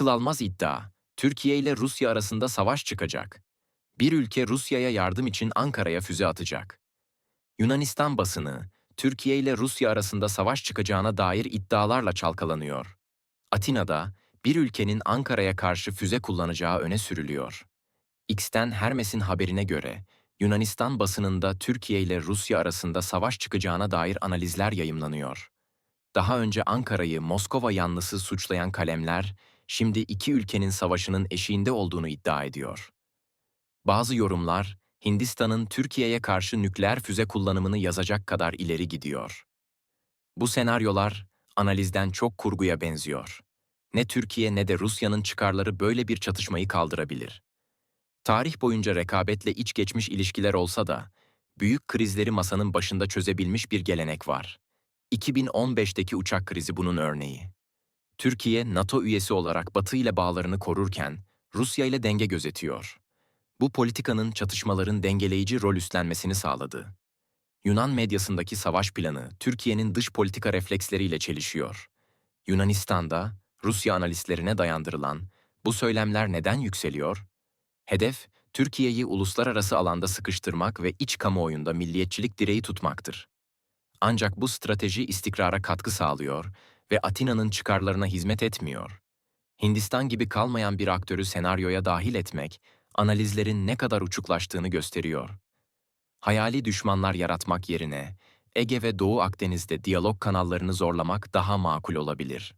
Akıl almaz iddia. Türkiye ile Rusya arasında savaş çıkacak. Bir ülke Rusya'ya yardım için Ankara'ya füze atacak. Yunanistan basını, Türkiye ile Rusya arasında savaş çıkacağına dair iddialarla çalkalanıyor. Atina'da bir ülkenin Ankara'ya karşı füze kullanacağı öne sürülüyor. X'ten Hermes'in haberine göre Yunanistan basınında Türkiye ile Rusya arasında savaş çıkacağına dair analizler yayımlanıyor. Daha önce Ankara'yı Moskova yanlısı suçlayan kalemler, şimdi iki ülkenin savaşının eşiğinde olduğunu iddia ediyor. Bazı yorumlar, Hindistan'ın Türkiye'ye karşı nükleer füze kullanımını yazacak kadar ileri gidiyor. Bu senaryolar analizden çok kurguya benziyor. Ne Türkiye ne de Rusya'nın çıkarları böyle bir çatışmayı kaldırabilir. Tarih boyunca rekabetle iç geçmiş ilişkiler olsa da, büyük krizleri masanın başında çözebilmiş bir gelenek var. 2015'teki uçak krizi bunun örneği. Türkiye, NATO üyesi olarak Batı ile bağlarını korurken, Rusya ile denge gözetiyor. Bu politikanın çatışmaların dengeleyici rol üstlenmesini sağladı. Yunan medyasındaki savaş planı, Türkiye'nin dış politika refleksleriyle çelişiyor. Yunanistan'da, Rusya analistlerine dayandırılan bu söylemler neden yükseliyor? Hedef, Türkiye'yi uluslararası alanda sıkıştırmak ve iç kamuoyunda milliyetçilik direği tutmaktır. Ancak bu strateji istikrara katkı sağlıyor ve Atina'nın çıkarlarına hizmet etmiyor. Hindistan gibi kalmayan bir aktörü senaryoya dahil etmek, analizlerin ne kadar uçuklaştığını gösteriyor. Hayali düşmanlar yaratmak yerine, Ege ve Doğu Akdeniz'de diyalog kanallarını zorlamak daha makul olabilir.